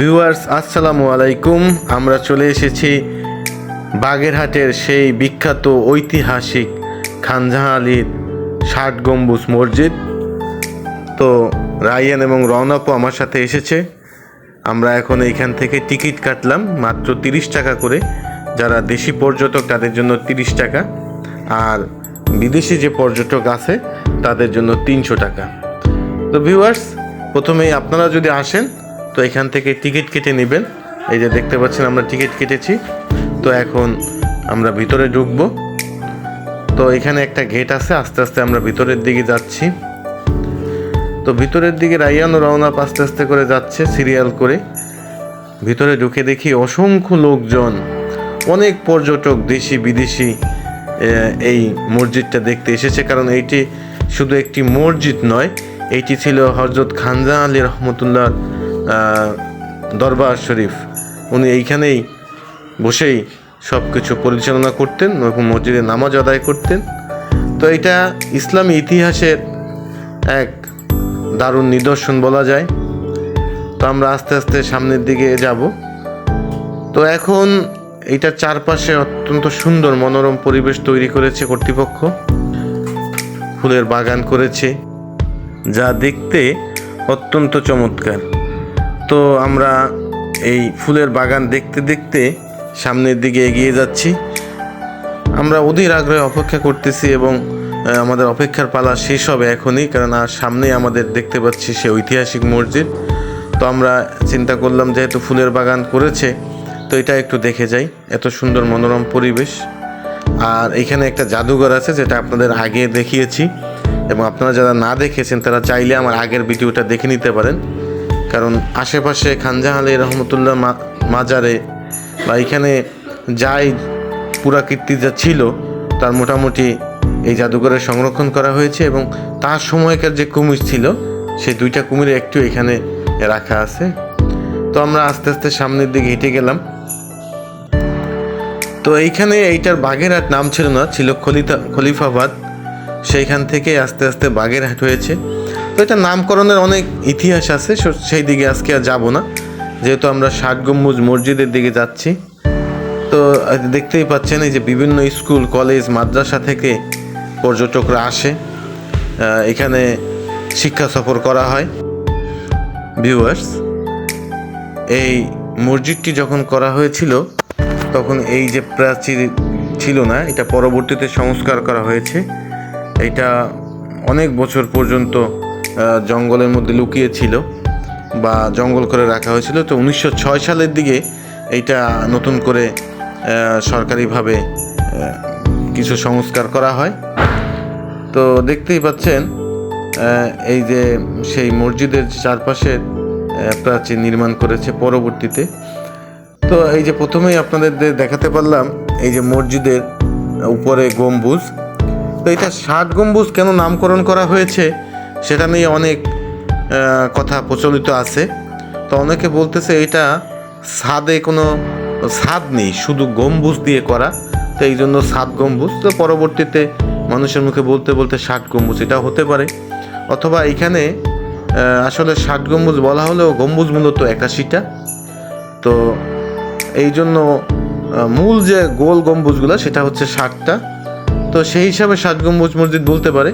Viewers, আসসালামু আলাইকুম। আমরা চলে এসেছি বাগেরহাটের সেই বিখ্যাত ঐতিহাসিক খানজাহা আলীর ষাট গম্বুজ মসজিদ। তো রায়ান এবং রওনাপু আমার সাথে এসেছে। আমরা এখন এইখান থেকে টিকিট কাটলাম মাত্র তিরিশ টাকা করে। যারা দেশি পর্যটক, তাদের জন্য তিরিশ টাকা। আর বিদেশি যে পর্যটক আছে, তাদের জন্য তিনশো টাকা। তো ভিউয়ার্স, প্রথমেই আপনারা যদি আসেন তো এখান থেকে টিকিট কেটে নেবেন। এই যে দেখতে পাচ্ছেন আমরা টিকিট কেটেছি। তো এখন আমরা ভিতরে ঢুকবো। তো এখানে একটা গেট আছে, আস্তে আস্তে আমরা ভিতরের দিকে যাচ্ছি। তো ভিতরের দিকে রাইয়ান ও রওনাপ আস্তে আস্তে করে যাচ্ছে সিরিয়াল করে। ভিতরে ঢুকে দেখি অসংখ্য লোকজন। অনেক পর্যটক, দেশি, বিদেশি এই মসজিদটা দেখতে এসেছে। কারণ এইটি শুধু একটি মসজিদ নয়, এইটি ছিল হজরত খানজা আলী রহমতুল্লাহ দরবার শরীফ। উনি এইখানেই বসেই সব কিছু পরিচালনা করতেন এবং মসজিদে নামাজ আদায় করতেন। তো এটা ইসলামী ইতিহাসের এক দারুণ নিদর্শন বলা যায়। তো আমরা আস্তে আস্তে সামনের দিকে যাব। তো এখন এইটার চারপাশে অত্যন্ত সুন্দর মনোরম পরিবেশ তৈরি করেছে কর্তৃপক্ষ। ফুলের বাগান করেছে। যা দেখতে অত্যন্ত চমৎকার। তো আমরা এই ফুলের বাগান দেখতে দেখতে সামনের দিকে এগিয়ে যাচ্ছি। আমরা অধীর আগ্রহে অপেক্ষা করতেছি এবং আমাদের অপেক্ষার পালা শেষ হবে এখনই, কারণ আর সামনেই আমাদের দেখতে পাচ্ছি সে ঐতিহাসিক মসজিদ। তো আমরা চিন্তা করলাম যেহেতু ফুলের বাগান করেছে, তো এটা একটু দেখে যাই। এত সুন্দর মনোরম পরিবেশ। আর এখানে একটা জাদুঘর আছে যেটা আপনাদের আগে দেখিয়েছি, এবং আপনারা যারা না দেখেছেন তারা চাইলে আমার আগের ভিডিওটা দেখে নিতে পারেন। কারণ আশেপাশে খানজাহান আলী রহমতুল্লাহ মাজারে বা এখানে যাই পুরাকীর্তি যা ছিল, তার মোটামুটি এই জাদুঘরে সংরক্ষণ করা হয়েছে এবং তার সময়কার যে কুমির ছিল, সেই দুইটা কুমিরের একটু এখানে রাখা আছে। তো আমরা আস্তে আস্তে সামনের দিকে হেঁটে গেলাম। তো এইখানে এইটার বাগেরহাট নাম ছিল না, ছিল খলিতা খলিফাবাদ। সেইখান থেকে আস্তে আস্তে বাগেরহাট হয়েছে। তো এটা নামকরণের অনেক ইতিহাস আছে সেই দিকে আজকে আর যাব না। যেহেতু আমরা ষাট গম্বুজ মসজিদের দিকে যাচ্ছি, তো দেখতেই পাচ্ছেন এই যে বিভিন্ন স্কুল, কলেজ, মাদ্রাসা থেকে পর্যটকরা আসে। এখানে শিক্ষা সফর করা হয়। ভিউয়ার্স, এই মসজিদটি যখন করা হয়েছিল, তখন এই যে প্রাচীর ছিল না, এটা পরবর্তীতে সংস্কার করা হয়েছে। এটা অনেক বছর পর্যন্ত জঙ্গলের মধ্যে লুকিয়ে ছিল বা জঙ্গল করে রাখা হয়েছিল। তো উনিশশো ছয় সালের দিকে এইটা নতুন করে সরকারিভাবে কিছু সংস্কার করা হয়। তো দেখতেই পাচ্ছেন এই যে সেই মসজিদের চারপাশের প্রাচীর নির্মাণ করেছে পরবর্তীতে। তো এই যে প্রথমেই আপনাদের দেখাতে পারলাম, এই যে মসজিদের উপরে গম্বুজ। তো এটা ষাট গম্বুজ কেন নামকরণ করা হয়েছে? সেটা নিয়ে অনেক কথা প্রচলিত আছে। তো অনেকে বলতেছে এটা ছাদে কোনো ছাদ নেই, শুধু গম্বুজ দিয়ে করা। তো এই জন্য সাত গম্বুজ। তো পরবর্তীতে মানুষের মুখে বলতে বলতে ষাট গম্বুজ এটা হতে পারে। অথবা এখানে আসলে ষাট গম্বুজ বলা হলেও গম্বুজ মূলত একাশিটা। তো এই জন্য মূল যে গোল গম্বুজগুলো, সেটা হচ্ছে ষাটটা তো সেই হিসাবে ষাট গম্বুজ মসজিদ বলতে পারে।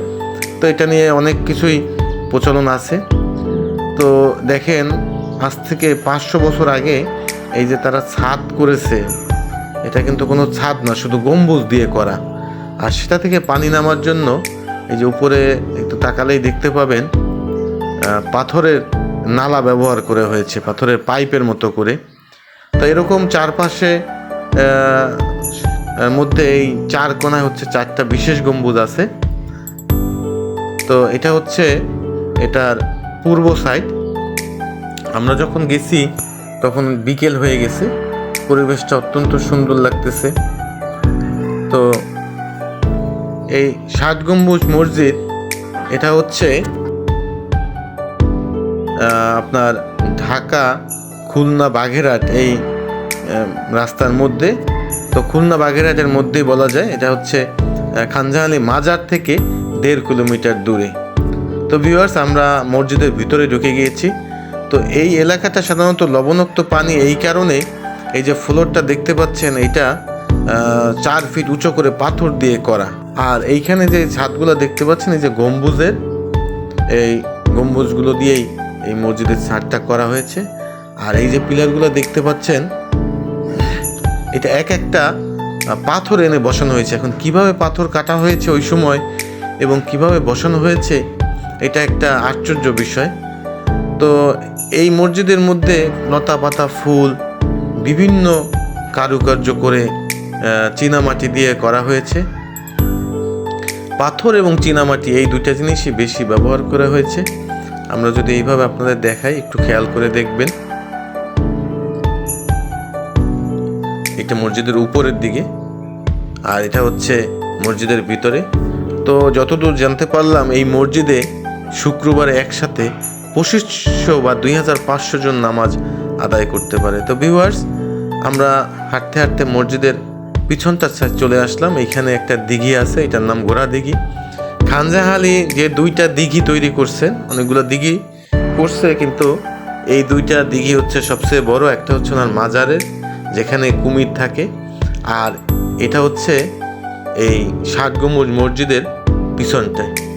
তো এটা নিয়ে অনেক কিছুই প্রচলন আছে। তো দেখেন, আজ থেকে পাঁচশো বছর আগে এই যে তারা ছাদ করেছে, এটা কিন্তু কোনো ছাদ না, শুধু গম্বুজ দিয়ে করা। আর সেটা থেকে পানি নামার জন্য এই যে উপরে একটু তাকালেই দেখতে পাবেন পাথরের নালা ব্যবহার করে হয়েছে, পাথরের পাইপের মতো করে। তো এরকম চারপাশে মধ্যে এই চার কোনায় হচ্ছে চারটা বিশেষ গম্বুজ আছে। তো এটা হচ্ছে এটার পূর্ব সাইড আমরা যখন গেছি, তখন বিকেল হয়ে গেছে। পরিবেশটা অত্যন্ত সুন্দর লাগতেছে। তো এই ষাট গম্বুজ মসজিদ, এটা হচ্ছে আপনার ঢাকা খুলনা বাঘেরহাট এই রাস্তার মধ্যে। তো খুলনা বাগেরহাটের মধ্যেই বলা যায়। এটা হচ্ছে খানজাহানি মাজার থেকে দেড় কিলোমিটার দূরে। তো ভিউয়ার্স আমরা মসজিদের ভিতরে ঢুকে গিয়েছি। তো এই এলাকাটা সাধারণত লবণাক্ত পানি, এই কারণে এই যে ফ্লোরটা দেখতে পাচ্ছেন, এটা চার ফিট উঁচু করে পাথর দিয়ে করা। আর এইখানে যে ছাদগুলো দেখতে পাচ্ছেন, এই যে গম্বুজের, এই গম্বুজগুলো দিয়েই এই মসজিদের ছাদটা করা হয়েছে। আর এই যে পিলারগুলো দেখতে পাচ্ছেন, এটা এক একটা পাথর এনে বসানো হয়েছে। এখন কীভাবে পাথর কাটা হয়েছে ওই সময় এবং কীভাবে বসানো হয়েছে, এটা একটা আশ্চর্য বিষয়। তো এই মসজিদের মধ্যে লতা পাতা ফুল, বিভিন্ন কারুকার্য করে চীনামাটি দিয়ে করা হয়েছে। পাথর এবং চীনামাটি এই দুইটা জিনিসই বেশি ব্যবহার করা হয়েছে। আমরা যদি এইভাবে আপনাদের দেখাই, একটু খেয়াল করে দেখবেন। এটা মসজিদের উপরের দিকে, আর এটা হচ্ছে মসজিদের ভিতরে। তো যতদূর জানতে পারলাম, এই মসজিদে শুক্রবারে একসাথে পঁচিশশো বা দুই হাজার পাঁচশো জন নামাজ আদায় করতে পারে। তো ভিউয়ার্স আমরা হাঁটতে হাঁটতে মসজিদের পিছনটা সাইড চলে আসলাম। এখানে একটা দিঘি আছে, এটার নাম গোড়া দিঘি। খানজাহালি যে দুইটা দিঘি তৈরি করছেন, অনেকগুলো দিঘি করছে, কিন্তু এই দুইটা দিঘি হচ্ছে সবচেয়ে বড়। একটা হচ্ছে ওনার মাজারের যেখানে কুমির থাকে। আর এটা হচ্ছে এই শাকগমুজ মসজিদের পিছনটায়।